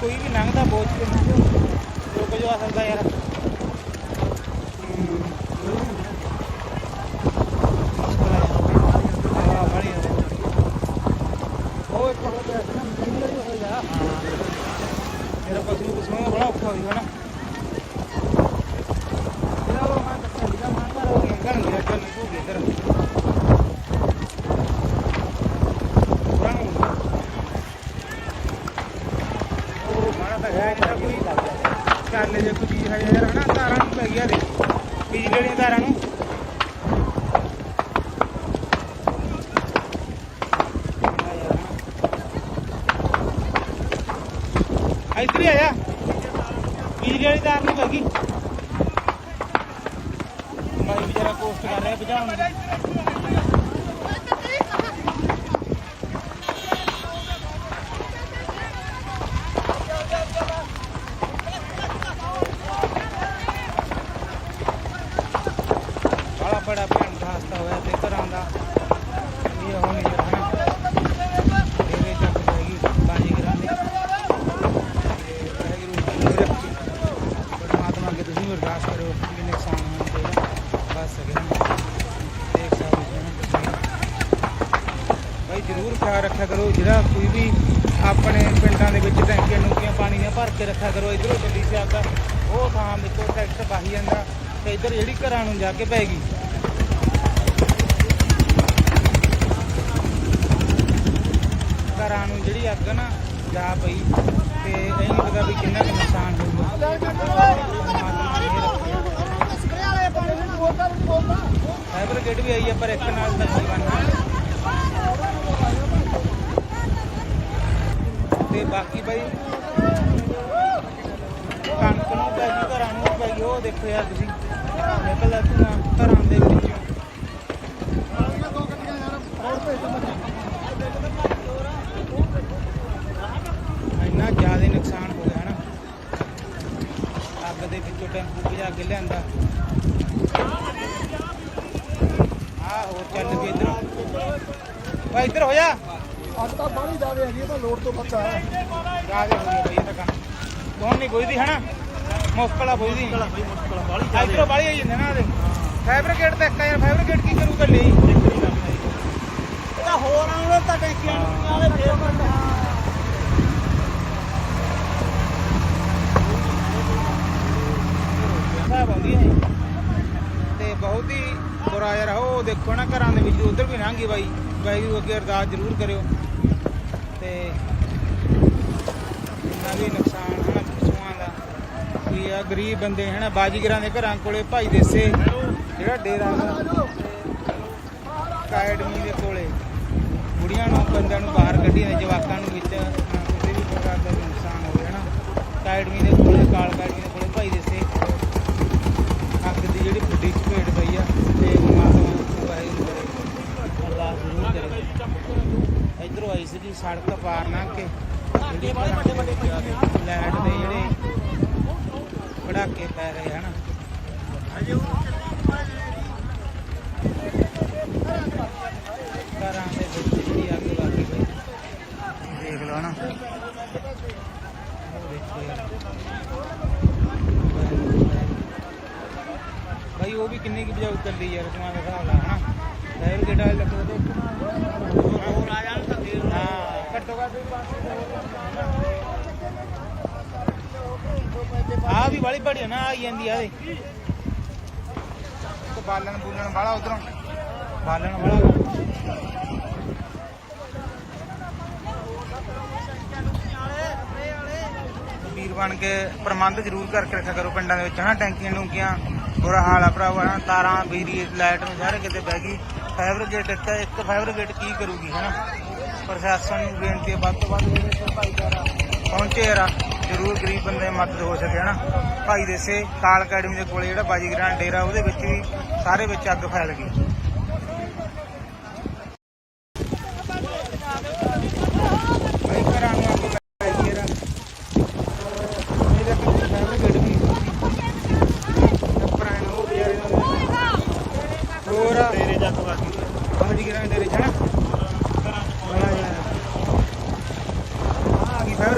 ਕੋਈ ਵੀ ਲੰਘਦਾ ਬਹੁਤ ਕੇ ਰੁਕ ਜਾ ਸਕਦਾ ਯਾਰ ਹਾਂ, ਬੜੀ ਆ। ਉਹ ਇੱਕ ਹੋਰ ਪਿਆ ਸੀ ਨਾ, ਮਹਿੰਗਾ ਜਿਹਾ ਹੋ ਗਿਆ। ਮੇਰਾ ਪਸ਼ੂ ਪਸ਼ੂ ਬੜਾ ਔਖਾ ਹੋਈ ਨਾ ਜਿਹੜਾ ਉਹ ਮੈਂ ਦੱਸਿਆ ਸੀਗਾ, ਮੈਂ ਘਰ ਹੋ ਗਿਆ, ਘਰ ਮੇਰਾ ਚੱਲ ਹੋ ਗਿਆ ਇੱਧਰ। ਪੂਰਾ ਨੂੰ ਹੁੰਦਾ। ਉਹ ਮਾੜਾ ਤਾਂ ਹੈ ਜਿਹੜਾ ਕੋਈ ਚੱਲ ਜੇ ਕੋਈ ਚੀਜ਼ ਹੈ ਯਾਰ ਹਨਾ ਤਾਰਾਂ ਨੂੰ ਪੈ ਗਿਆ ਦੇ ਬਿਜਲੀ ਵਾਲੀਆਂ ਤਾਰਾਂ ਨੂੰ ਇੱਧਰ ਹੀ ਆਇਆ ਬਿਜਲੀ ਵਾਲੀ ਤਾਰ ਨੂੰ ਪੈ ਗਈ ਮੈਂ ਵਿਚਾਰਾ ਕੋਸਟ ਕਰ ਰਿਹਾ ਬੁਝਾਉਣ ਦੀ ਬੜਾ ਬੜਾ ਭੈਣ ਦਾ ਹਾਸਤਾ ਹੋਇਆ ਤੇ ਘਰਾਂ ਦਾ ਇਹ ਉਹ ਨਹੀਂ ਰਹਿਣਾ ਇਹਦੇ ਚੱਕ ਜਾਏਗੀ ਬਾਜੀ ਕਰਾਂਗੇ ਤੇ ਵਾਹਿਗੁਰੂ ਜੀ ਰੱਖੀ ਪਰਮਾਤਮਾ ਅੱਗੇ ਤੁਸੀਂ ਵੀ ਅਰਦਾਸ ਕਰੋ ਕਿ ਨੁਕਸਾਨ ਹੋਣ ਤੋਂ ਬਚ ਸਕੇ ਦੇਖ ਸਕਦੇ ਹੋ ਭਾਈ ਜਰੂਰ ਖਿਆਲ ਰੱਖਿਆ ਕਰੋ ਜਿਹੜਾ ਕੋਈ ਵੀ ਆਪਣੇ ਪਿੰਡਾਂ ਦੇ ਵਿੱਚ ਟੈਂਕੀਆਂ ਨੂਕੀਆਂ ਪਾਣੀ ਦੀਆਂ ਭਰ ਕੇ ਰੱਖਿਆ ਕਰੋ ਇਧਰੋਂ ਗੱਡੀ ਤੇ ਆਉਂਦਾ ਉਹ ਥਾਂ ਦੇਖੋ ਟਰੈਕਟਰ ਬਾਹੀ ਜਾਂਦਾ ਤੇ ਇਧਰ ਜਿਹੜੀ ਘਰਾਂ ਨੂੰ ਜਾ ਕੇ ਪੈਗੀ ਘਰਾਂ ਨੂੰ ਜਿਹੜੀ ਅੱਗ ਨਾ ਜਾ ਪਈ ਤੇ ਇਹ ਨਹੀਂ ਪਤਾ ਵੀ ਕਿੰਨਾ ਕੁ ਨੁਕਸਾਨ ਹੋਊਗਾ ਫਾਈਬਰ ਗੇਟ ਵੀ ਆਈ ਹੈ ਪਰ ਇੱਕ ਨਾਲ ਤਾਂ ਨਹੀਂ। ਬਣਨਾ ਤੇ ਬਾਕੀ ਬਾਈ, ਕਣਕ ਨੂੰ ਪੈ ਗਈ ਘਰਾਂ ਨੂੰ ਪੈ ਗਈ, ਉਹ ਦੇਖੋ ਯਾਰ ਤੁਸੀਂ। ਨਿਕਲਦਾ ਧੂਆਂ ਘਰਾਂ ਦੇ ਵਿੱਚੋਂ ਇੰਨਾ ਜ਼ਿਆਦਾ ਨੁਕਸਾਨ ਹੋ ਗਿਆ ਨਾ। ਅੱਗ ਦੇ ਵਿੱਚੋਂ ਟੈਂਪੂ ਭਜਾ ਕੇ ਲਿਆਂਦਾ। ਆ ਹੋਰ ਚੱਲ ਵੀ ਇਧਰ। ਵਾ ਇੱਧਰ ਹੋ ਜਾ। ਅੱਜ ਤਾਂ ਬਾਹਲੀ ਜਾਵੇ ਹੈਗੀ ਇਹ ਤਾਂ ਲੋਡ ਤੋਂ ਬੱਚਾ। ਰਾਜ ਹੋ ਗਿਆ ਬਈ ਇਹ ਤਾਂ ਕੰਮ। ਕੌਣ ਨਹੀਂ ਕੋਈ ਦੀ ਹਨਾ? ਮੁਸ਼ਕਲ ਆ ਬਈ ਮੁਸ਼ਕਲ ਇਧਰੋਂ ਬਾਲੀ ਆਈ ਜਾਂਦੇ ਨਾ ਉਹਦੇ ਫਾਈਬਰ ਤਾਂ ਇੱਕ ਯਾਰ ਫਾਈਬਰ ਕੀ ਕਰੂਗਾ ਲਈ ਇਹਦਾ ਹੋਰ ਆਉਣੇ ਤਾਂ ਟੈਂਕੀਆਂ ਨੂੰ ਆਲੇ ਫੇਰ ਸਾਹਿਬ ਆਉਂਦੀ ਹੈ। ਤੇ ਬਹੁਤ ਹੀ ਬੁਰਾ ਯਾਰ ਉਹ ਦੇਖੋ ਨਾ ਘਰਾਂ ਦੇ ਵਿੱਚ ਉਧਰ ਵੀ ਲੰਘੀ ਬਾਈ। ਵਾਹਿਗੁਰੂ ਅੱਗੇ ਅਰਦਾਸ ਜ਼ਰੂਰ ਕਰਿਓ। ਤੇ ਇੰਨਾ ਵੀ ਨੁਕਸਾਨ ਨਾ ਵੀ ਆ, ਗਰੀਬ ਬੰਦੇ ਹਨਾ, ਬਾਜੀਗਰਾਂ ਦੇ ਘਰਾਂ ਕੋਲੇ ਭਾਈ ਦੇਸੇ, ਜਿਹੜਾ ਡੇਰਾ ਅਕੈਡਮੀ ਦੇ ਕੋਲੇ। ਬੁੜੀਆਂ ਨੂੰ, ਬੰਦਿਆਂ ਨੂੰ ਬਾਹਰ ਕੱਢੀਆਂ ਨੇ, ਜਵਾਕਾਂ ਨੂੰ ਵਿੱਚ ਕਿਸੇ ਵੀ ਪ੍ਰਕਾਰ ਦਾ ਨੁਕਸਾਨ ਹੋਵੇ, ਹਨਾ। ਅਕੈਡਮੀ ਦੇ ਕੋਲੇ, ਕਾਲ ਅਕੈਡਮੀ ਦੇ ਕੋਲੇ ਭਾਈ ਦੇਸੇ ਅੱਗ ਦੀ ਜਿਹੜੀ ਵੱਡੀ ਝਪੇਟ ਪਈ ਆ ਤੇ ਪਰਮਾਤਮਾ ਵਾਹਿਗੁਰੂ ਕਰੇ ਅਰਦਾਸ ਜ਼ਰੂਰ ਕਰੇ ਇਧਰੋਂ ਆਈ ਸੀ ਸੜਕ ਪਾਰ ਲੰਘ ਕੇ ਜਿਹੜੇ ਵੱਡੇ ਵੱਡੇ ਲਾਈਟ ਦੇ ਜਿਹੜੇ ਪੜਾਕੇ ਪੈ ਰਹੇ ਹਨ ਘਰਾਂ ਦੇ ਵਿੱਚ ਜਿਹੜੀ ਅੱਗ ਲੱਗ ਗਈ ਦੇਖ ਲਓ ਨਾ ਉਹ ਦੇਖੋ ਯਾਰ ਭਾਈ ਉਹ ਵੀ ਕਿੰਨੀ ਕੁ ਬਜਾਉ ਚੱਲੀ ਯਾਰ ਸਮਾਂ ਦਾ ਹਿਸਾਬ ਲਾ ਹਨਾ ਫਾਇਰ ਗੇਟ ਵਾਲੇ ਲੱਗੋ ਤੇ ਹੋਰ ਆ ਜਾਣ ਤਾਂ ਫੇਰ ਹਾਂ ਘੱਟੋ ਘੱਟ ਵੀ ਆ ਵੀ ਵਾਲੀ ਬੜੀ ਨਾ ਆਈ ਜਾਂਦੀ ਆ ਇਹਦੇ ਤੇ ਬਾਲਣ ਬੂਲਣ ਵਾਲਾ ਉਧਰੋਂ ਬਾਲਣ ਵਾਲਾ ਵੀਰ ਬਣ ਕੇ ਪ੍ਰਬੰਧ ਜ਼ਰੂਰ ਕਰਕੇ ਰੱਖਿਆ ਕਰੋ ਪਿੰਡਾਂ ਦੇ ਵਿੱਚ, ਹਨਾ? ਟੈਂਕੀਆਂ ਟੂੰਕੀਆਂ, ਬੁਰਾ ਹਾਲ ਆ ਭਰਾਵਾ, ਹਨਾ? ਤਾਰਾਂ ਬਿਜਲੀ ਲਾਈਟ ਨੂੰ ਸਾਰੇ ਕਿਤੇ ਬਹਿ ਗਈ। ਫਾਈਬਰ ਗੇਟ ਇੱਕ ਇੱਕ ਫਾਈਬਰ ਗੇਟ ਕੀ ਕਰੂਗੀ, ਹਨਾ? ਪ੍ਰਸ਼ਾਸਨ ਨੂੰ ਬੇਨਤੀ ਹੈ ਵੱਧ ਤੋਂ ਵੱਧ ਇਹਦੇ ਭਾਈਚਾਰਾ ਪਹੁੰਚੇ ਯਾਰ ਜ਼ਰੂਰ ਗਰੀਬ ਬੰਦੇ ਮਦਦ ਹੋ ਸਕੇ, ਹਨਾ? ਭਾਈ ਦੇਸੇ ਕਾਲ ਅਕੈਡਮੀ ਦੇ ਕੋਲੇ ਜਿਹੜਾ ਬਾਜੀਗਰਾਂ ਡੇਰਾ, ਉਹਦੇ ਵਿੱਚ ਵੀ ਸਾਰੇ ਵਿੱਚ ਅੱਗ ਫੈਲ ਗਈ।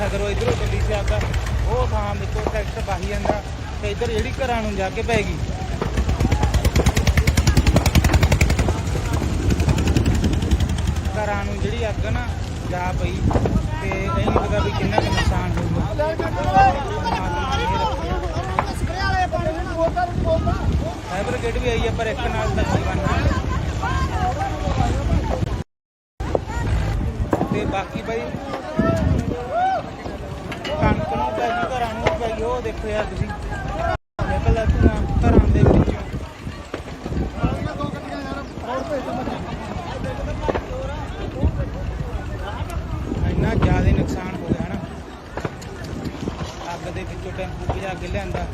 ਰੱਖਿਆ ਕਰੋ ਇਧਰੋਂ ਚੱਲੀ ਸੀ ਅੱਗ ਉਹ ਥਾਂ ਦੇਖੋ ਟਰੈਕਟਰ ਬਾਹੀ ਜਾਂਦਾ ਤੇ ਇਧਰ ਜਿਹੜੀ ਘਰਾਂ ਨੂੰ ਜਾ ਕੇ ਪੈ ਗਈ। ਘਰਾਂ ਨੂੰ ਜਿਹੜੀ ਅੱਗ ਨਾ ਜਾ ਪਈ ਤੇ ਇਹ ਨਹੀਂ ਪਤਾ ਵੀ ਕਿੰਨਾ ਕੁ ਨੁਕਸਾਨ ਹੋਊਗਾ। ਫਾਈਬਰ ਕਿਟ ਵੀ ਆਈ ਹੈ ਪਰ ਇੱਕ ਨਾਲ ਤਾਂ ਉਹ ਦੇਖੋ ਯਾਰ ਤੁਸੀਂ। ਨਿਕਲਦਾ ਧੂਆਂ ਘਰਾਂ ਦੇ ਵਿੱਚੋਂ। ਇੰਨਾ ਜ਼ਿਆਦਾ ਨੁਕਸਾਨ ਹੋ ਗਿਆ ਨਾ। ਅੱਗ ਦੇ ਵਿੱਚੋਂ ਟੈਂਪੂ ਭਜਾ ਕੇ ਲਿਆਂਦਾ।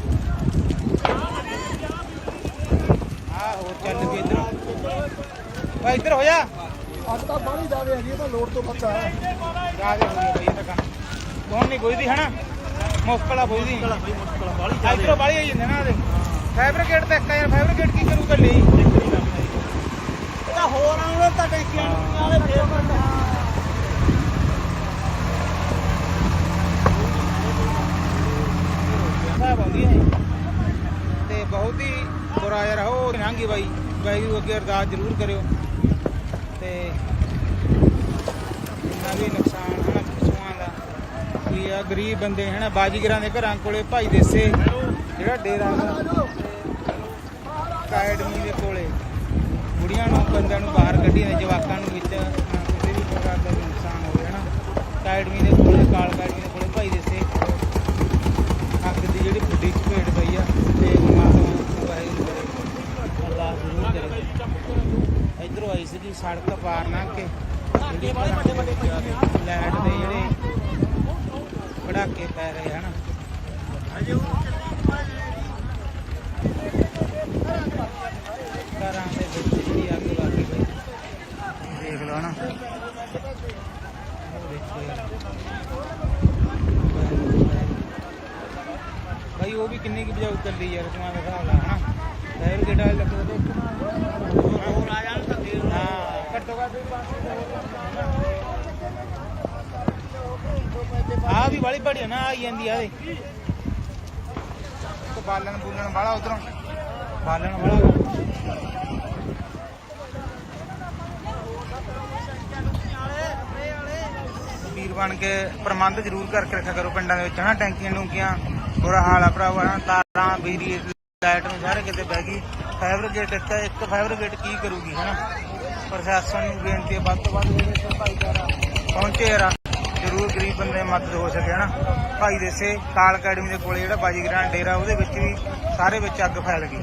ਆ ਹੋਰ ਚੱਲ ਵੀ ਇੱਧਰ। ਭਾਈ ਇੱਧਰ ਹੋ ਜਾ। ਅੱਜ ਤਾਂ ਬਾਹਲੀ ਜਾਵੇ ਹੈਗੀ ਇਹ ਤਾਂ ਲੋਡ ਤੋਂ ਬੱਚਾ ਹੈ। ਰਾਜ ਹੋ ਗਿਆ ਬਈ ਇਹ ਤਾਂ ਕੰਮ। ਕੌਣ ਨਹੀਂ ਕੋਈ ਦੀ ਹਨਾ? ਮੁਸ਼ਕਲ ਆ ਕੋਈ ਦੀ ਬਈ ਮੁਸ਼ਕਲ ਇਧਰੋਂ ਬਾਲੀ ਆਈ ਜਾਂਦੇ ਨਾ ਉਹਦੇ ਫੈਬਰਿਕੇਟ ਤੇ ਇੱਕ ਯਾਰ ਫੈਬਰਿਕੇਟ ਕੀ ਕਰੂਗਾ ਲਈ ਇਹਦਾ ਹੋਰ ਆਉਣੇ ਤਾਂ ਟੈਂਕੀਆਂ ਨੂੰ ਵਾਲੇ ਫੇਰ ਬੰਦਾ ਸਾਹਿਬ ਆਉਂਦੀ ਹੈ ਤੇ ਬਹੁਤ ਹੀ ਬੁਰਾ ਯਾਰ ਲੰਘੀ ਬਾਈ। ਵਾਹਿਗੁਰੂ ਅੱਗੇ ਅਰਦਾਸ ਜ਼ਰੂਰ ਕਰਿਓ। ਤੇ ਇੰਨਾ ਵੀ ਨੁਕਸਾਨ ਵੀ ਆ ਗਰੀਬ ਬੰਦੇ ਹਨਾ ਬਾਜੀਗਰਾਂ ਦੇ ਘਰਾਂ ਕੋਲੇ ਭਾਈ ਦੇਸੇ ਜਿਹੜਾ ਡੇਰਾ ਅਕੈਡਮੀ ਦੇ ਕੋਲੇ। ਬੁੜੀਆਂ ਨੂੰ ਬੰਦਿਆਂ ਨੂੰ ਬਾਹਰ ਕੱਢੀਆਂ ਨੇ ਜਵਾਕਾਂ ਨੂੰ ਵਿੱਚ ਕਿਸੇ ਵੀ ਪ੍ਰਕਾਰ ਦਾ ਨੁਕਸਾਨ ਹੋਵੇ ਹਨਾ। ਅਕੈਡਮੀ ਦੇ ਕੋਲੇ ਕਾਲ ਅਕੈਡਮੀ ਦੇ ਕੋਲੇ ਭਾਈ ਦੇਸੇ। ਅੱਗ ਦੀ ਜਿਹੜੀ ਵੱਡੀ ਚਪੇਟ ਪਈ ਆ ਤੇ ਪਰਮਾਤਮਾ ਵਾਹਿਗੁਰੂ ਅਰਦਾਸ ਜ਼ਰੂਰ ਕਰੇ। ਇਧਰੋਂ ਆਈ ਸੀ ਸੜਕ ਪਾਰ ਲੰਘ ਕੇ। ਲਾਈਟ ਦੇ ਜਿਹੜੇ ਪੜਾਕੇ ਪੈ ਰਹੇ ਹਨ ਘਰਾਂ ਦੇ ਵਿੱਚ ਜਿਹੜੀ ਅੱਗ ਲੱਗ ਗਈ ਬਈ ਦੇਖ ਲਓ ਨਾ ਉਹ ਦੇਖੋ ਯਾਰ ਭਾਈ ਉਹ ਵੀ ਕਿੰਨੀ ਕੁ ਬਜਾਉ ਚੱਲੀ ਯਾਰ ਸਮਾਂ ਦਾ ਹਿਸਾਬ ਲਾ ਹਨਾ ਫਾਇਰ ਗੇਟ ਵਾਲੇ ਲੱਗੇ ਉਹਦੇ ਹੋਰ ਆ ਵੀ ਵਾਲੀ ਬੜੀ ਨਾ ਆਈ ਜਾਂਦੀ ਆ ਇਹਦੇ ਤੇ ਬਾਲਣ ਬੁਲਣ ਵਾਲਾ ਉਧਰੋਂ। ਬਾਲਣ ਵਾਲਾ। ਵੀਰ ਬਣ ਕੇ ਪ੍ਰਬੰਧ ਜ਼ਰੂਰ ਕਰਕੇ ਰੱਖਿਆ ਕਰੋ ਪਿੰਡਾਂ ਦੇ ਵਿੱਚ, ਹਨਾ? ਟੈਂਕੀਆਂ, ਟੂੰਕੀਆਂ, ਹੋਰ ਹਾਲ ਆ ਭਰਾਵਾ, ਹਨਾ? ਤਾਰਾਂ ਬਿਜਲੀ ਲਾਈਟ ਨੂੰ ਸਾਰੇ ਕਿਤੇ ਬਹਿ ਗਈ। ਫਾਈਬਰ ਗੇਟ ਇੱਕ ਇੱਕ ਫਾਈਬਰ ਗੇਟ ਕੀ ਕਰੂਗੀ, ਹਨਾ? ਪ੍ਰਸ਼ਾਸਨ ਨੂੰ ਬੇਨਤੀ ਹੈ ਵੱਧ ਤੋਂ ਵੱਧ ਜਿਹੜੇ ਸੇ ਭਾਈਚਾਰਾ ਪਹੁੰਚੇ ਯਾਰ। ਜ਼ਰੂਰ ਗਰੀਬ ਬੰਦੇ ਮਦਦ ਹੋ ਸਕੇ, ਹਨਾ? ਭਾਈ ਦੇਸੇ ਕਾਲ ਅਕੈਡਮੀ ਦੇ ਕੋਲੇ ਜਿਹੜਾ ਬਾਜੀਗਰਾਂ ਡੇਰਾ, ਉਹਦੇ ਵਿੱਚ ਵੀ ਸਾਰੇ ਵਿੱਚ ਅੱਗ ਫੈਲ ਗਈ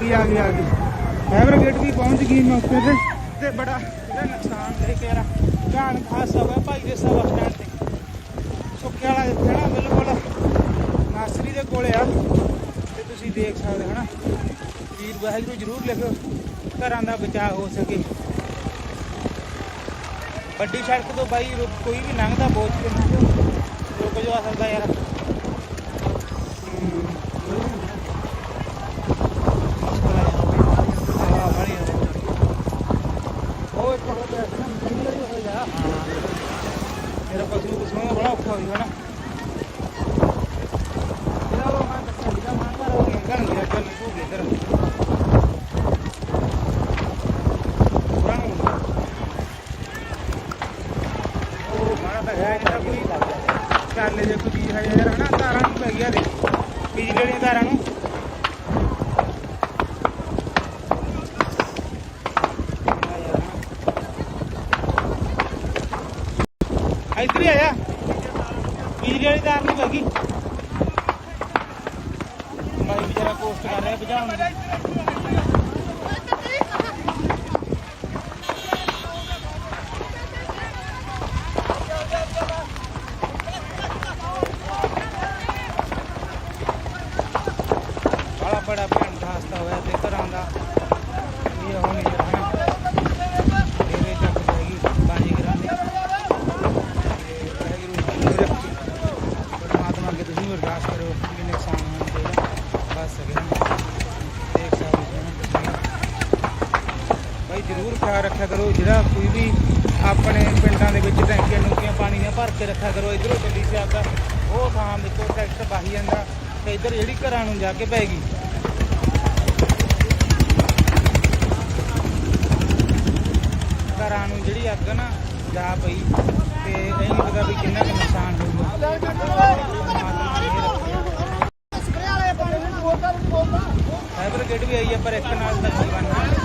ਗਈ ਆ ਗਈ ਆ ਗਈ ਫਾਇਰ ਗੇਟ ਵੀ ਪਹੁੰਚ ਗਈ ਮੌਕੇ ਤੇ ਤੇ ਬੜਾ ਜਿਹੜਾ ਨੁਕਸਾਨ ਦੇਖ ਯਾਰ ਘਾਣ ਖਾਸ ਹੋਇਆ ਭਾਈ ਦੇ ਸਭਾ ਸਟੈਂਡ ਤੇ ਸੁੱਕੇ ਵਾਲਾ ਜਿੱਥੇ ਨਾ ਬਿਲਕੁਲ ਨਰਸਰੀ ਦੇ ਕੋਲੇ ਆ ਤੇ ਤੁਸੀਂ ਦੇਖ ਸਕਦੇ ਹੋ ਨਾ ਵੀਰ ਵਾਹਿਗੁਰੂ ਜਰੂਰ ਲਿਖੋ ਘਰਾਂ ਦਾ ਬਚਾਅ ਹੋ ਸਕੇ। ਵੱਡੀ ਸੜਕ ਤੋਂ ਬਾਈ ਰੁਕ- ਕੋਈ ਵੀ ਲੰਘਦਾ ਬੋਝ ਕੇ ਲੰਘੋ ਰੁਕ ਜਾ ਸਕਦਾ ਯਾਰ ਹਾਂ, ਬੜੀ ਆ। ਉਹ ਇੱਕ ਹੋਰ ਪਿਆ ਸੀ ਨਾ, ਕਿੰਨਾ ਕੁ ਹੋ ਗਿਆ? ਮੇਰਾ ਪਸ਼ੂ ਪਸ਼ੂ ਬੜਾ ਔਖਾ ਹੋਈ ਨਾ ਜਿਹੜਾ ਉਹ ਮੈਂ ਦੱਸਿਆ ਸੀਗਾ, ਮੈਂ ਘਰ ਹੋ ਗਿਆ, ਘਰ ਗਿਆ, ਚੱਲ ਤੂੰ ਵੀ ਇੱਧਰ। ਪੂਰਾ ਨੂੰ ਹੁੰਦਾ। ਉਹ ਮਾਰਾ ਤਾਂ ਹੈ ਜਿਹੜਾ ਕੋਈ ਚੱਲ ਜੇ ਕੋਈ ਚੀਜ਼ ਹੈ ਯਾਰ ਹਨਾ ਤਾਰਾਂ ਨੂੰ ਪੈ ਗਿਆ ਦੇ ਬਿਜਲੀ ਵਾਲੀਆਂ ਤਾਰਾਂ ਨੂੰ ਇੱਧਰ ਹੀ ਆ ਜਾ ਬਿਜਲੀ ਵਾਲੀ ਤਾਰ ਨਹੀਂ ਪੈ ਗਈ ਵਿਚਾਰਾ ਪੋਸਟ ਕਰ ਰਿਹਾ ਭਜਾਉਣ ਦੀ ਬੜਾ ਬੜਾ ਭਿਆਨਕ ਹਾਸਤਾ ਹੋਇਆ ਤੇ ਘਰਾਂ ਦਾ ਇਹ ਹੋ ਨਹੀਂ ਰਿਹਾ ਡੇਰੇ ਚੱਕ ਜਾਏਗੀ ਬਾਜੀ ਕਰਾਂਦੇ ਤੇ ਵਾਹਿਗੁਰੂ ਪਰਮਾਤਮਾ ਅੱਗੇ ਤੁਸੀਂ ਵੀ ਅਰਦਾਸ ਕਰੋ ਕਿ ਨੁਕਸਾਨ ਹੋਣ ਤੇ ਬਸ ਸਕੇ ਨਾ ਦੇਖ ਸਕਦੇ ਹੋ ਨਾ ਤੁਸੀਂ। ਬਾਈ ਜ਼ਰੂਰ ਖਿਆਲ ਰੱਖਿਆ ਕਰੋ ਜਿਹੜਾ ਕੋਈ ਵੀ ਆਪਣੇ ਪਿੰਡਾਂ ਦੇ ਵਿੱਚ ਟੈਂਕੀਆਂ ਟੂਕੀਆਂ ਪਾਣੀ ਦੀਆਂ ਭਰ ਕੇ ਰੱਖਿਆ ਕਰੋ ਇਧਰੋਂ ਚੱਲੀ ਸੀ ਆਗਾ ਉਹ ਥਾਂ ਦੇਖੋ ਟਰੈਕਟਰ ਬਾਹੀ ਜਾਂਦਾ ਤੇ ਇੱਧਰ ਜਿਹੜੀ ਘਰਾਂ ਨੂੰ ਜਾ ਕੇ ਪੈ ਗਈ ਘਰਾਂ ਨੂੰ ਜਿਹੜੀ ਅੱਗ ਨਾ ਜਾ ਪਈ ਤੇ ਇਹ ਨਹੀਂ ਪਤਾ ਵੀ ਕਿੰਨਾ ਕੁ ਨੁਕਸਾਨ ਹੋਊਗਾ ਫਾਈਬਰ ਗੇਟ ਵੀ ਆਈ ਹੈ ਪਰ ਇੱਕ ਨਾਲ ਤਾਂ ਨਹੀਂ ਬਣਨਾ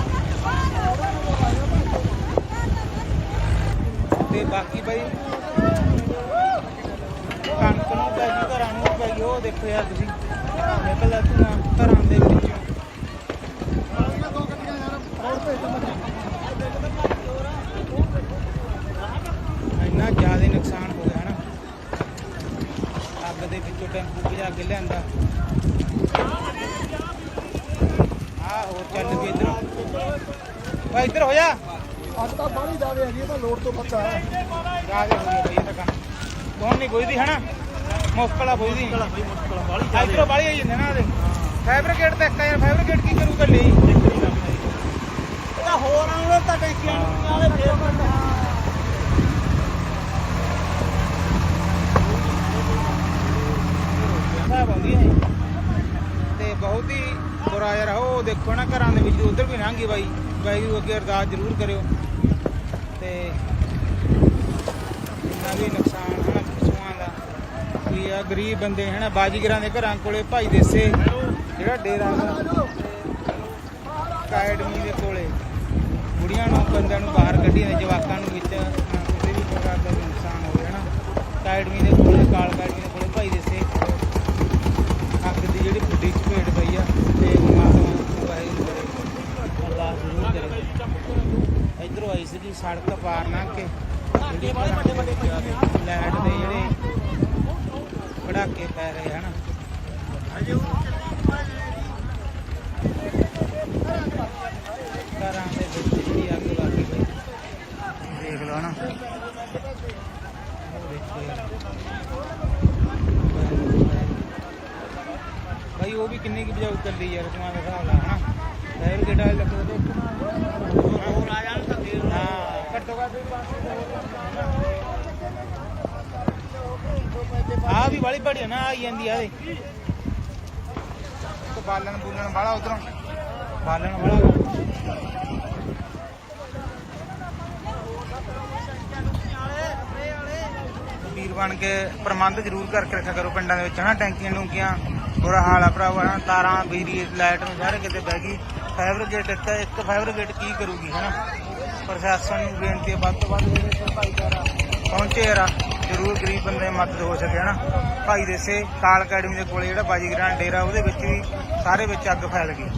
ਤੇ ਬਾਕੀ ਬਾਈ ਕਣਕ ਨੂੰ ਪੈ ਗਈ ਘਰਾਂ ਨੂੰ ਪੈ ਗਈ ਉਹ ਦੇਖੋ ਯਾਰ ਤੁਸੀਂ। ਨਿਕਲਦਾ ਧੂਆਂ ਘਰਾਂ ਦੇ ਵਿੱਚੋਂ। ਇੰਨਾ ਜ਼ਿਆਦਾ ਨੁਕਸਾਨ ਹੋ ਗਿਆ ਨਾ। ਅੱਗ ਦੇ ਵਿੱਚੋਂ ਟੈਂਪੂ ਭਜਾ ਕੇ ਲਿਆਂਦਾ। ਆ ਹੋਰ ਚੱਲ ਕੇ ਇਧਰ। ਵਾ ਇੱਧਰ ਹੋ ਜਾ। ਅੱਜ ਤਾਂ ਬਾਹਲੀ ਜਾਵੇ ਹੈਗੀ ਇਹ ਤਾਂ ਲੋਡ ਤੋਂ ਬੱਚਾ ਹੈ ਰਾਜ ਹੋ ਗਿਆ ਬਈ ਇਹ ਤਾਂ ਕੰਮ ਕੌਣ ਨਹੀਂ ਕੋਈ ਦੀ ਹਨਾ? ਮੁਸ਼ਕਲ ਆ ਕੋਈ ਦੀ ਮੁਸ਼ਕਲ ਆ ਬਈ ਮੁਸ਼ਕਲ ਬਾਲੀ ਇਧਰੋਂ ਬਾਲੀ ਆਈ ਜਾਂਦੇ ਨਾ ਉਹਦੇ। ਫੈਬਰਿਕੇਟ ਤੇ ਇੱਕ ਯਾਰ ਫੈਬਰਿਕੇਟ ਕੀ ਕਰੂਗਾ ਲਈ ਇਹਦਾ ਹੋਰ ਆਉਣੇ ਤਾਂ ਟੈਂਕੀਆਂ ਨੂੰ ਵਾਲੇ ਫੇਰ ਸਾਹਿਬ ਆਉਂਦੀ ਹੈ ਤੇ ਬਹੁਤ ਹੀ ਬੁਰਾ ਯਾਰ ਉਹ ਦੇਖੋ ਨਾ ਘਰਾਂ ਦੇ ਵਿੱਚ ਉਧਰ ਵੀ ਲੰਘੀ ਬਾਈ। ਵਾਹਿਗੁਰੂ ਅੱਗੇ ਅਰਦਾਸ ਜ਼ਰੂਰ ਕਰਿਓ। ਤੇ ਇੰਨਾ ਵੀ ਨੁਕਸਾਨ ਹੈ ਪਸ਼ੂਆਂ ਦਾ। ਵੀ ਆ, ਗਰੀਬ ਬੰਦੇ ਹੈ ਬਾਜੀਗਰਾਂ ਦੇ ਘਰਾਂ ਕੋਲੇ ਭਾਈ ਦੇਸੇ, ਜਿਹੜਾ ਡੇਰਾ ਅਕੈਡਮੀ ਦੇ ਕੋਲੇ। ਬੁੜੀਆਂ ਨੂੰ, ਬੰਦਿਆਂ ਨੂੰ ਬਾਹਰ ਕੱਢੀਆਂ ਨੇ ਜਵਾਕਾਂ ਨੂੰ ਵਿੱਚ ਕਿਸੇ ਵੀ ਪ੍ਰਕਾਰ ਦਾ ਨੁਕਸਾਨ ਹੋਵੇ ਹਨਾ। ਨਾ ਅਕੈਡਮੀ ਦੇ ਕੋਲੇ, ਕਾਲ ਅਕੈਡਮੀ ਦੇ ਕੋਲੇ ਭਾਈ ਦੇਸੇ। ਅੱਗ ਦੀ ਜਿਹੜੀ ਵੱਡੀ ਚਪੇਟ ਪਈ ਆ, ਤੇ ਅਰਦਾਸ ਜ਼ਰੂਰ ਕਰੇ ਇਧਰੋਂ ਆਈ ਸੀ ਸੜਕ ਪਾਰ ਲੰਘ ਕੇ। ਜਿਹੜੇ ਵੱਡੇ ਵੱਡੇ ਲਾਈਟ ਦੇ ਜਿਹੜੇ ਪੜਾਕੇ ਪੈ ਰਹੇ ਹਨ ਘਰਾਂ ਦੇ ਵਿੱਚ ਜਿਹੜੀ ਅੱਗ ਲੱਗ ਗਈ। ਦੇਖ ਲਓ ਨਾ। ਉਹ ਭਾਈ ਵੀ ਕਿੰਨੀ ਕੁ ਬਜਾਉ ਚੱਲੀ ਯਾਰ ਦਾ ਹਿਸਾਬ ਲਾ। ਹਨਾ ਫਾਇਰ ਗੇਟ ਵਾਲੇ ਲੱਗੇ ਉਹਦੇ ਹੋਰ ਆ ਜਾਣ ਤਾਂ ਫੇਰ। ਹਾਂ। ਘੱਟੋ ਘੱਟ ਵੀ ਆ ਵੀ ਵਾਲੀ ਬੜੀ ਨਾ ਆਈ ਜਾਂਦੀ ਆ ਇਹਦੇ ਤੇ ਬਾਲਣ ਬੂਲਣ ਵਾਲਾ ਉਧਰੋਂ। ਬਾਲਣ ਵਾਲਾ। ਵੀਰ ਬਣ ਕੇ ਪ੍ਰਬੰਧ ਜ਼ਰੂਰ ਕਰਕੇ ਰੱਖਿਆ ਕਰੋ ਪਿੰਡਾਂ ਦੇ ਵਿੱਚ ਹਨਾ? ਟੈਂਕੀਆਂ ਟੂੰਕੀਆਂ ਬੁਰਾ ਹਾਲ ਆ ਭਰਾਵਾ ਤਾਰਾਂ ਬਿਜਲੀ ਲਾਈਟ ਨੂੰ ਸਾਰੇ ਕਿਤੇ ਬਹਿ ਗਈ। ਫਾਈਬਰ ਗੇਟ ਇੱਕ ਇੱਕ ਗੇਟ ਕੀ ਕਰੂਗੀ ਨਾ? ਪ੍ਰਸ਼ਾਸਨ ਨੂੰ ਬੇਨਤੀ ਹੈ, ਵੱਧ ਤੋਂ ਵੱਧ ਜਿਹੜੇ ਭਾਈਚਾਰਾ ਪਹੁੰਚੇ ਯਾਰ, ਜ਼ਰੂਰ ਗਰੀਬ ਬੰਦੇ ਦੀ ਮਦਦ ਹੋ ਸਕੇ ਨਾ? ਭਾਈ ਦੇਸੇ ਕਾਲ ਅਕੈਡਮੀ ਦੇ ਕੋਲੇ ਜਿਹੜਾ ਬਾਜੀਗਰਾਂ ਡੇਰਾ, ਉਹਦੇ ਵਿੱਚ ਵੀ ਸਾਰੇ ਵਿੱਚ ਅੱਗ ਫੈਲ ਗਈ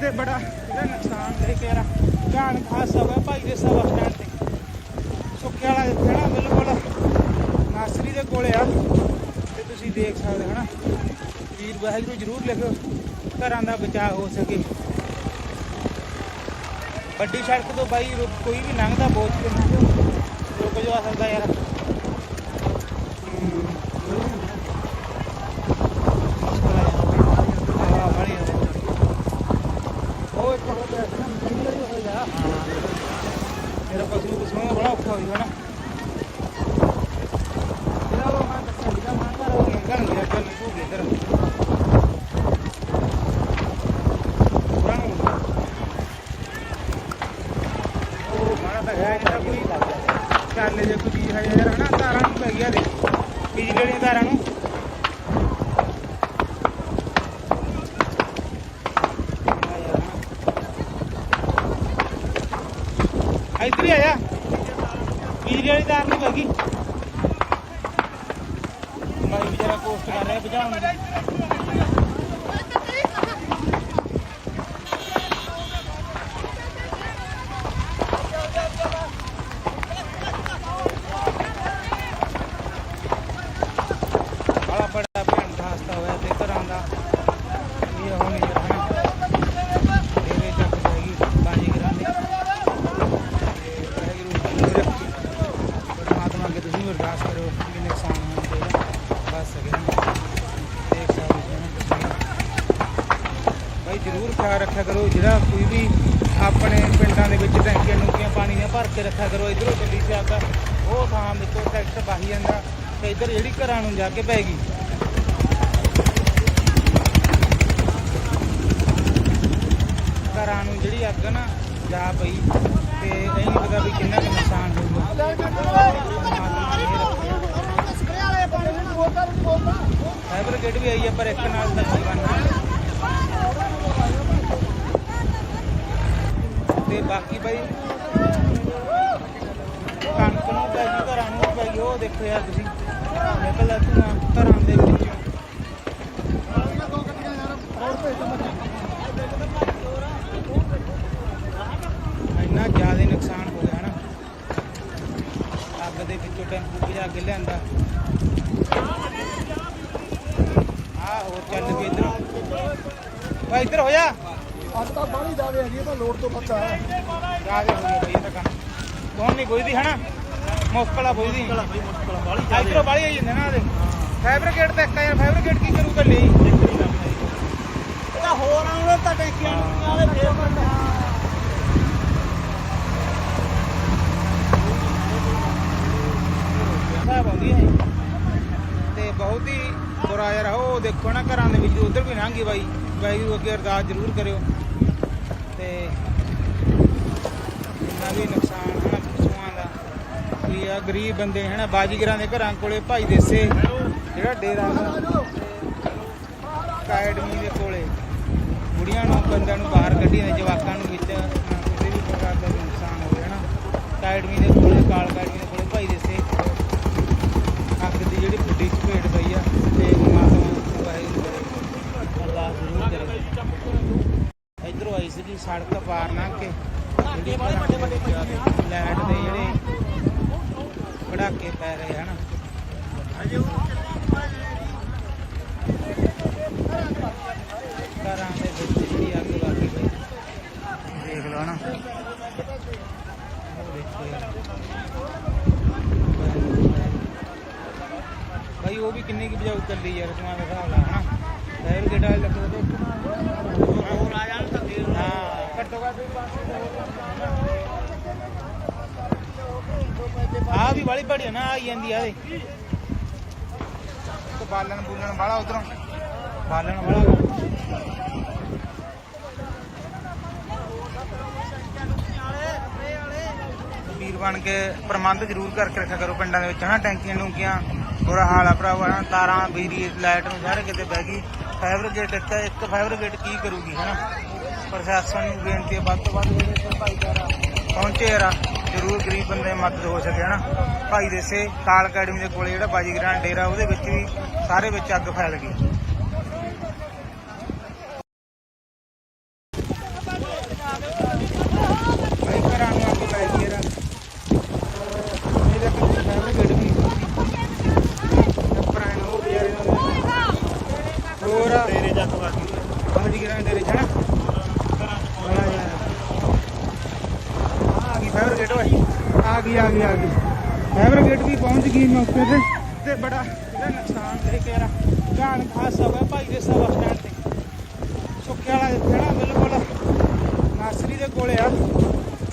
ਤੇ ਬੜਾ ਇਹਦਾ ਨੁਕਸਾਨ ਦੇ ਕੇ ਯਾਰ ਜਾਨ ਖਾਸ ਹੋਇਆ ਭਾਈ ਦੇ ਸਭ ਸਟੈਂਡ ਤੇ ਸੁੱਕੇ ਵਾਲਾ ਜਿੱਥੇ ਨਾ ਬਿਲਕੁਲ ਨਾਸਰੀ ਦੇ ਕੋਲੇ ਆ ਤੇ ਤੁਸੀਂ ਦੇਖ ਸਕਦੇ ਹੋ ਨਾ ਵੀਰ ਵਾਹਿਗੁਰੂ ਜਰੂਰ ਲਿਖੋ ਘਰਾਂ ਦਾ ਬਚਾਅ ਹੋ ਸਕੇ ਵੱਡੀ ਸੜਕ ਤੋਂ ਬਾਈ ਕੋਈ ਵੀ ਲੰਘਦਾ ਬੋਝ ਕੇ ਰੁਕ ਜਾ ਸਕਦਾ ਯਾਰ ਹਾਂ, ਬੜੀ ਆ। ਉਹ ਇੱਕ ਹੋਰ ਪਿਆ ਸੀ ਨਾ, ਮਿੰਟ ਹੀ ਹੋ ਗਿਆ। ਮੇਰਾ ਪਸ਼ੂ ਪਸ਼ੂ ਬੜਾ ਔਖਾ ਹੋਈ ਨਾ ਜਿਹੜਾ ਉਹ ਮੈਂ ਦੱਸਿਆ ਸੀਗਾ, ਮੈਂ ਘਰ ਹੋ ਗਿਆ, ਘਰ ਮੇਰਾ ਚੱਲ ਤੂੰ ਵੀ ਇੱਧਰ। ਪੂਰਾ ਨੂੰ ਹੁੰਦਾ। ਉਹ ਮਾੜਾ ਤਾਂ ਹੈ ਜਿਹੜਾ ਕੋਈ ਚੱਲ ਜੇ ਕੋਈ ਚੀਜ਼ ਹੈ ਯਾਰ ਹਨਾ ਤਾਰਾਂ ਨੂੰ ਪੈ ਗਿਆ ਦੇ ਬਿਜਲੀ ਵਾਲੀਆਂ ਤਾਰਾਂ ਨੂੰ ਇੱਧਰ ਹੀ ਆਇਆ ਬਿਜਲੀ ਵਾਲੀ ਤਾਰ ਨੂੰ ਪੈ ਗਈ ਮੈਂ ਵਿਚਾਰਾ ਕੋਸਟ ਕਰ ਰਿਹਾ ਬੁਝਾਉਣ ਦੀ ਬੜਾ ਬੜਾ ਭੈਣ ਦਾ ਹਾਸਤਾ ਹੋਇਆ ਤੇ ਘਰਾਂ ਦਾ ਇਹ ਹੋ ਨਹੀਂ ਰਿਹਾ ਤੇਰੇ ਚੱਕ ਜਾਏਗੀ ਬਾਜੀ ਕਰਾਂਗੇ ਪਰਮਾਤਮਾ ਅੱਗੇ ਤੁਸੀਂ ਵੀ ਅਰਦਾਸ ਕਰੋ ਕਿ ਨੁਕਸਾਨ ਹੋਣ ਤੇ ਬਚ ਸਕੇ ਦੇਖ ਸਕਦੇ ਹੋ ਤੁਸੀਂ ਭਾਈ ਜ਼ਰੂਰ ਖਿਆਲ ਰੱਖਿਆ ਕਰੋ ਜਿਹੜਾ ਕੋਈ ਵੀ ਆਪਣੇ ਪਿੰਡਾਂ ਦੇ ਵਿੱਚ ਟੈਂਕੀਆਂ ਨੁਕੀਆਂ ਪਾਣੀ ਦੀਆਂ ਭਰ ਕੇ ਰੱਖਿਆ ਕਰੋ ਇਧਰੋਂ ਗੱਡੀ ਤੇ ਆਗਾ ਉਹ ਥਾਂ ਵਿੱਚੋਂ ਟਰੈਕਟਰ ਵਾਹੀ ਜਾਂਦਾ ਤੇ ਇਧਰ ਜਿਹੜੀ ਘਰਾਂ ਨੂੰ ਜਾ ਕੇ ਪੈਗੀ ਘਰਾਂ ਨੂੰ ਜਿਹੜੀ ਅੱਗ ਨਾ ਜਾ ਪਈ ਤੇ ਇਹ ਨਹੀਂ ਪਤਾ ਵੀ ਕਿੰਨਾ ਕੁ ਨੁਕਸਾਨ ਹੋਊਗਾ। ਫਾਇਰ ਬ੍ਰਿਗੇਡ ਵੀ ਆਈ ਹੈ ਪਰ ਇੱਕ ਨਾਲ ਤਾਂ ਨਹੀਂ ਬਣਨਾ ਤੇ ਬਾਕੀ ਬਾਈ ਕਣਕ ਨੂੰ ਪੈ ਗਈ ਘਰਾਂ ਨੂੰ ਪੈ ਗਈ ਉਹ ਦੇਖੋ ਯਾਰ ਤੁਸੀਂ ਨਿਕਲਦਾ ਧੂਆਂ ਦੇ ਵਿੱਚੋਂ ਇੰਨਾ ਜ਼ਿਆਦਾ ਨੁਕਸਾਨ ਹੋ ਗਿਆ ਨਾ। ਅੱਗ ਦੇ ਵਿੱਚੋਂ ਟੈਂਪੂ ਭਜਾ ਕੇ ਲਿਆਂਦਾ। ਆ ਹੋਰ ਚੱਲ ਵੀ ਇਧਰ। ਵਾ ਇੱਧਰ ਹੋ ਜਾ। ਅੱਜ ਤਾਂ ਬਾਹਲੀ ਜਾਵੇ ਹੈਗੀ ਇਹ ਤਾਂ ਲੋਡ ਤੋਂ ਪੱਕਾ ਹੈ। ਜਿਆਦੇ ਹੋ ਗਿਆ ਬਈ ਇਹ ਤਾਂ ਕੰਮ। ਕੌਣ ਨਹੀਂ ਬੁਝਦੀ ਹਨਾ? ਮੁਸ਼ਕਲ ਆ ਬੁਝਦੀ ਇਧਰੋਂ ਬਾਲੀ ਆਈ ਜਾਂਦੇ ਨਾ ਇਹਦੇ ਫੈਬਰਿਕੇਟ ਤੇ ਇੱਕ ਆ ਯਾਰ ਫੈਬਰਿਕੇਟ ਕੀ ਕਰੂ ਕੱਲੇ ਤਾਂ ਹੋਰ ਆਉਂਦੇ ਤਾਂ ਟੈਂਕੀਆਂ ਨੂੰ ਵਾਲੇ ਫੇਰ ਬੰਦਾ ਸਾਹਿਬ ਆਉਂਦੀ ਹੈ। ਤੇ ਬਹੁਤ ਹੀ ਬੁਰਾ ਯਾਰ ਉਹ ਦੇਖੋ ਨਾ ਘਰਾਂ ਦੇ ਵਿੱਚ ਉਧਰ ਵੀ ਲੰਘੀ ਬਾਈ। ਵਾਹਿਗੁਰੂ ਅੱਗੇ ਅਰਦਾਸ ਜ਼ਰੂਰ ਕਰਿਓ। ਤੇ ਇੰਨਾ ਵੀ ਨੁਕਸਾਨ ਹਨਾ ਪਸ਼ੂਆਂ ਦਾ ਵੀ ਆ ਗਰੀਬ ਬੰਦੇ ਹਨਾ ਬਾਜੀਗਰਾਂ ਦੇ ਘਰਾਂ ਕੋਲੇ ਭਾਈ ਦੇਸੇ ਜਿਹੜਾ ਡੇਰਾ ਅਕੈਡਮੀ ਦੇ ਕੋਲੇ। ਬੁੜੀਆਂ ਨੂੰ ਬੰਦਿਆਂ ਨੂੰ ਬਾਹਰ ਕੱਢੀਆਂ ਨੇ ਜਵਾਕਾਂ ਨੂੰ ਵਿੱਚ ਕਿਸੇ ਵੀ ਪ੍ਰਕਾਰ ਦਾ ਨੁਕਸਾਨ ਹੋਵੇ ਹਨਾ। ਅਕੈਡਮੀ ਦੇ ਕੋਲੇ ਕਾਲ ਅਕੈਡਮੀ ਦੇ ਕੋਲੇ ਭਾਈ ਦੇਸੇ। ਅੱਗ ਦੀ ਜਿਹੜੀ ਵੱਡੀ ਚਪੇਟ ਪਈ ਆ ਤੇ ਪਰਮਾਤਮਾ ਵਾਹਿਗੁਰੂ ਕਰੇ। ਅੱਲਾਹ ਜ਼ਰੂਰ ਕਰੇ। ਇਧਰੋਂ ਆਈ ਸੀ ਸੜਕ ਪਾਰ ਲੰਘ ਕੇ। ਜਿਹੜੇ ਲਾਈਟ ਦੇ ਜਿਹੜੇ ਪੜਾਕੇ ਪੈ ਰਹੇ ਹਨ ਘਰਾਂ ਦੇ ਵਿੱਚ ਜਿਹੜੀ ਅੱਗ ਲੱਗ ਗਈ ਬਈ ਦੇਖ ਲਓ ਨਾ ਉਹ ਦੇਖੋ ਯਾਰ ਭਾਈ ਉਹ ਵੀ ਕਿੰਨੀ ਕੁ ਬਜਾਉ ਚੱਲੀ ਯਾਰ ਸਮਾਂ ਦਾ ਹਿਸਾਬ ਲਾ ਹਨਾ ਫਾਇਰ ਗੇਟ ਵਾਲੇ ਲੱਗੇ ਉਹਦੇ ਹੋਰ ਆ ਵੀ ਵਾਲੀ ਬੜੀ ਨਾ ਆਈ ਜਾਂਦੀ ਆ ਇਹਦੇ ਤੇ ਬਾਲਣ ਬੁਲਣ ਵਾਲਾ ਉਧਰੋਂ। ਬਾਲਣ ਵਾਲਾ। ਵੀਰ ਬਣ ਕੇ ਪ੍ਰਬੰਧ ਜ਼ਰੂਰ ਕਰਕੇ ਰੱਖਿਆ ਕਰੋ ਪਿੰਡਾਂ ਦੇ ਵਿੱਚ, ਹਨਾ? ਟੈਂਕੀਆਂ ਟੂੰਕੀਆਂ ਬੁਰਾ ਹਾਲ ਆ ਭਰਾਵਾ, ਹਨਾ? ਤਾਰਾਂ, ਬਿਜਲੀ, ਲਾਈਟ ਨੂੰ ਸਾਰੇ ਕਿਤੇ ਬਹਿ ਗਈ। ਫਾਈਬਰ ਗੇਟ ਇੱਕ ਇੱਕ ਫਾਈਬਰ ਗੇਟ ਕੀ ਕਰੂਗੀ, ਹਨਾ? ਪ੍ਰਸ਼ਾਸਨ ਨੂੰ ਬੇਨਤੀ ਹੈ ਵੱਧ ਤੋਂ ਵੱਧ ਜਿਹੜੇ ਭਾਈਚਾਰਾ, ਪਹੁੰਚੇ ਰਾ ਜ਼ਰੂਰ ਗਰੀਬ ਬੰਦੇ ਮਦਦ ਹੋ ਸਕੇ, ਹਨਾ? ਭਾਈ ਦੇਸੇ ਕਾਲ ਅਕੈਡਮੀ ਦੇ ਕੋਲੇ ਜਿਹੜਾ ਬਾਜੀਗਰਾਂ ਡੇਰਾ, ਉਹਦੇ ਵਿੱਚ ਵੀ ਸਾਰੇ ਵਿੱਚ ਅੱਗ ਫੈਲ ਗਈ। ਗਈ, ਆ ਗਈ ਆ ਗਈ। ਫਾਇਰ ਗੇਟ ਵੀ ਪਹੁੰਚ ਗਈ ਮੌਕੇ ਤੇ। ਤੇ ਬੜਾ ਜਿਹੜਾ ਨੁਕਸਾਨ ਦੇਖ ਕੇ ਯਾਰ। ਖਾਸ ਹੋਇਆ ਭਾਈ ਦੇ ਸਭਾ ਸਟੈਂਡ ਤੇ। ਸੁੱਕੇ ਵਾਲਾ ਜਿੱਥੇ ਨਾ, ਬਿਲਕੁਲ। ਨਾਸਰੀ ਦੇ ਕੋਲੇ ਆ।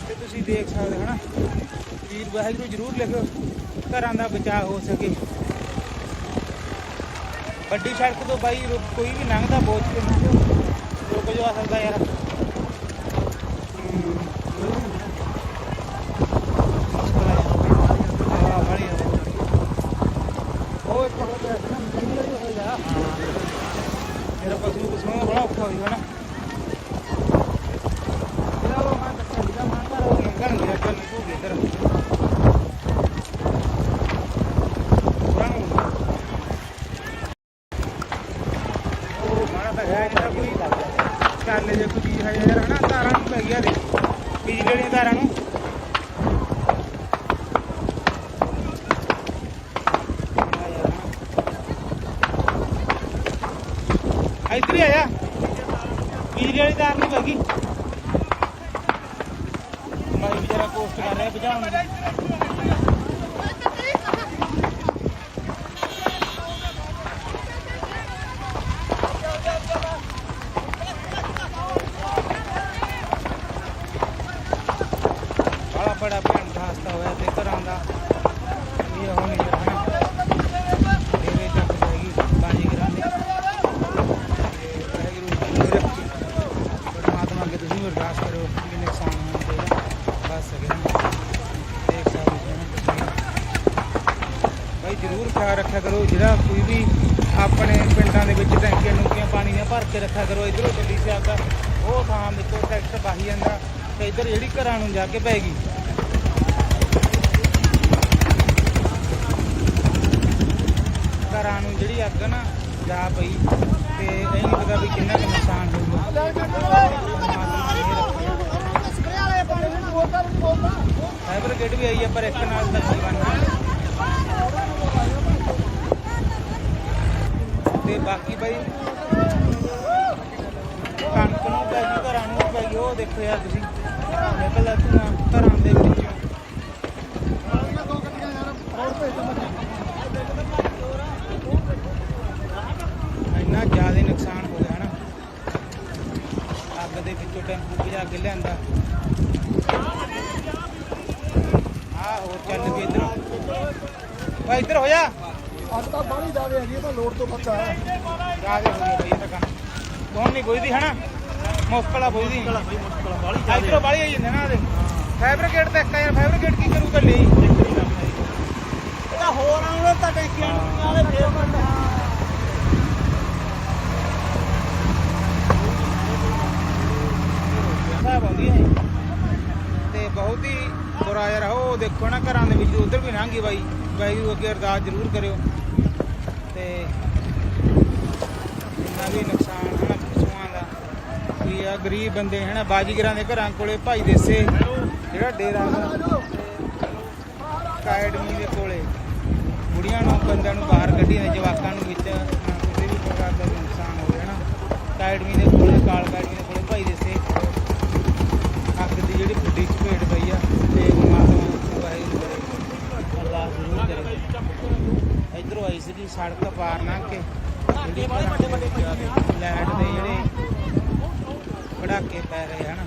ਤੇ ਤੁਸੀਂ ਦੇਖ ਸਕਦੇ ਹੋ ਨਾ। ਵੀਰ ਵਾਹਿਗੁਰੂ ਜਰੂਰ ਲਿਖੋ ਘਰਾਂ ਦਾ ਬਚਾਅ ਹੋ ਸਕੇ। ਵੱਡੀ ਸੜਕ ਤੋਂ ਬਾਈ ਕੋਈ ਵੀ ਲੰਘਦਾ ਬੋਝ ਕੇ ਲੰਘੋ ਰੁਕ ਜਾ ਸਕਦਾ ਯਾਰ ਹਾਂ, ਬੜੀ ਆ। ਉਹ ਇੱਕ ਹੋਰ ਪਿਆ ਸੀ ਨਾ, ਕਿੰਨੀ ਵਾਰੀ ਹੋ ਗਿਆ? ਮੇਰਾ ਪਸ਼ੂ ਪਸ਼ੂ ਬੜਾ ਔਖਾ ਹੋਈ ਹੈ ਨਾ ਇਹਦਾ ਉਹ ਮੈਂ ਦੱਸਿਆ ਸੀਗਾ, ਮੈਂ ਘਰ ਉਹ ਲੰਘਣ ਗਿਆ ਚੱਲ ਤੂੰ ਵੀ ਇੱਧਰ ਪੁਰਾਣਾ ਮੁੰਡਾ। ਉਹ ਮਾੜਾ ਤਾਂ ਹੈ ਇੱਧਰ ਕੋਈ ਕਰ ਲੈ ਜੇ ਕੋਈ ਚੀਜ਼ ਹੈ ਯਾਰ ਹਨਾ ਤਾਰਾਂ ਨੂੰ ਪੈ ਗਿਆ ਦੇ ਬਿਜਲੀ ਦੀਆਂ ਤਾਰਾਂ ਨੂੰ ਇੱਧਰ ਹੀ ਆ ਜਾ ਬਿਜਲੀ ਵਾਲੀ ਤਾਰ ਨਹੀਂ ਲੱਗੀ ਬਾਈ ਵਿਚਾਰਾ ਪੋਸਟ ਕਰ ਰਿਹਾ ਬੁਝਾਉਣ ਦੀ ਬੜਾ ਬੜਾ ਭੈਣ ਦਾ ਹਾਸਤਾ ਹੋਇਆ ਤੇ ਘਰਾਂ ਦਾ ਇਹ ਉਹ ਨਹੀਂ ਰਹਿਣਾ ਤੇਰੇ ਚੱਕ ਜਾਏਗੀ ਬਾਜੀ ਗਰਾਂਦੇ ਪਰਮਾਤਮਾ ਅੱਗੇ ਤੁਸੀਂ ਵੀ ਅਰਦਾਸ ਕਰੋ ਕਿ ਨੁਕਸਾਨ ਹੋਣ ਤੇ ਬਸ ਸਕੇ ਦੇਖ ਸਕਦੇ ਹੋ ਨਾ ਤੁਸੀਂ। ਭਾਈ ਜ਼ਰੂਰ ਖਿਆਲ ਰੱਖਿਆ ਕਰੋ ਜਿਹੜਾ ਕੋਈ ਵੀ ਆਪਣੇ ਪਿੰਡਾਂ ਦੇ ਵਿੱਚ ਟੈਂਕੀਆਂ ਨੂਕੀਆਂ ਪਾਣੀ ਦੀਆਂ ਭਰ ਕੇ ਰੱਖਿਆ ਕਰੋ ਇਧਰੋਂ ਚੱਲੀ ਸੀ ਆਗਾ ਉਹ ਥਾਂ ਦੇਖੋ ਟਰੈਕਟਰ ਬਾਹੀ ਜਾਂਦਾ ਤੇ ਇਧਰ ਜਿਹੜੀ ਘਰਾਂ ਨੂੰ ਜਾ ਕੇ ਪੈਗੀ ਘਰਾਂ ਨੂੰ ਜਿਹੜੀ ਅੱਗ ਨਾ ਜਾ ਪਈ ਤੇ ਇਹ ਨਹੀਂ ਪਤਾ ਵੀ ਕਿੰਨਾ ਕੁ ਨੁਕਸਾਨ ਹੋਊਗਾ। ਫਾਈਬਰ ਗੇਟ ਵੀ ਆਈ ਹੈ ਪਰ ਇੱਕ ਨਾਲ ਤਾਂ ਨਹੀਂ ਤੇ ਬਾਕੀ ਬਾਈ ਕਣਕ ਨੂੰ ਪੈ ਗਈ ਘਰਾਂ ਨੂੰ ਪੈ ਗਈ ਉਹ ਦੇਖੋ ਯਾਰ ਤੁਸੀਂ। ਨਿਕਲਦਾ ਧੂਆਂ ਘਰਾਂ ਦੇ ਵਿੱਚ ਇੰਨਾ ਜ਼ਿਆਦਾ ਨੁਕਸਾਨ ਹੋ ਗਿਆ ਨਾ। ਅੱਗ ਦੇ ਵਿੱਚੋਂ ਟੈਂਪੂ ਭਜਾ ਕੇ ਲਿਆਂਦਾ। ਆ ਹੋਰ ਚੱਲ ਵੀ ਇਧਰ। ਓ ਇੱਧਰ ਹੋ ਜਾ। ਅੱਜ ਤਾਂ ਬਾਹਲੀ ਜਾਵੇ ਹੈਗੀ ਇਹ ਤਾਂ ਲੋਡ ਤੋਂ ਬੱਚਾ ਹੈ। ਜਿਆਦੇ ਹੋ ਗਈ ਬਈ ਇਹ ਤਾਂ ਕੰਮ ਕੌਣ ਨਹੀਂ ਬੁਝਦੀ ਹਨਾ? ਮੁਸ਼ਕਲ ਆ ਬੁਝਦੀ ਮੁਸ਼ਕਲ ਆ ਬਈ ਮੁਸ਼ਕਲ ਆ ਬਾਲੀ ਇਧਰੋਂ ਬਾਲੀ ਆਈ ਜਾਂਦੇ ਨਾ ਇਹਦੇ ਫਾਈਬਰ ਤੇ ਇੱਕ ਆ ਯਾਰ ਫਾਈਬਰ ਕੀ ਕਰੂ ਕੱਲੇ ਇਹ ਤਾਂ ਹੋਰ ਆਉਂਦੇ ਤਾਂ ਟੈਂਕੀਆਂ ਨੂੰ ਵਾਲੇ ਫੇਰ ਬੰਦਾ ਸਾਹਿਬ ਆਉਂਦੀ ਹੈ। ਤੇ ਬਹੁਤ ਹੀ ਬੁਰਾ ਯਾਰ ਉਹ ਦੇਖੋ ਨਾ ਘਰਾਂ ਦੇ ਵਿੱਚ ਉਧਰ ਵੀ ਲੰਘੀ ਬਾਈ। ਵਾਹਿਗੁਰੂ ਅੱਗੇ ਅਰਦਾਸ ਜ਼ਰੂਰ ਕਰਿਓ। ਤੇ ਇੰਨਾ ਵੀ ਨੁਕਸਾਨ ਹੈ ਪਸ਼ੂਆਂ ਦਾ। ਕੋਈ ਆ ਗਰੀਬ ਬੰਦੇ ਹਨਾ, ਬਾਜੀਗਰਾਂ ਦੇ ਘਰਾਂ ਕੋਲੇ ਭਾਈ ਦੇਸੇ, ਜਿਹੜਾ ਡੇਰਾ ਅਕੈਡਮੀ ਦੇ ਕੋਲੇ। ਬੁੜੀਆਂ ਨੂੰ, ਬੰਦਿਆਂ ਨੂੰ ਬਾਹਰ ਕੱਢੀ ਨੇ ਜਵਾਕਾਂ ਨੂੰ ਵਿੱਚ। ਕਿਸੇ ਵੀ ਪ੍ਰਕਾਰ ਦਾ ਨੁਕਸਾਨ ਹੋਵੇ ਹਨਾ। ਅਕੈਡਮੀ ਦੇ ਕੋਲੇ, ਕਾਲ ਅਕੈਡਮੀ ਦੇ ਕੋਲੇ ਭਾਈ ਦੇਸੇ। ਅੱਗ ਦੀ ਜਿਹੜੀ ਵੱਡੀ ਚਪੇਟ ਪਈ ਆ, ਤੇ ਅੱਲਾਹ ਜ਼ਰੂਰ ਕਰੇ। ਇਧਰੋਂ ਆਈ ਸੀ ਸੜਕ ਪਾਰ ਲੰਘ ਕੇ। ਜਿਹੜੀ ਵੱਡੇ ਵੱਡੇ ਲਾਈਟ ਦੇ ਜਿਹੜੇ ਪੜਾਕੇ ਪੈ ਰਹੇ ਹਨ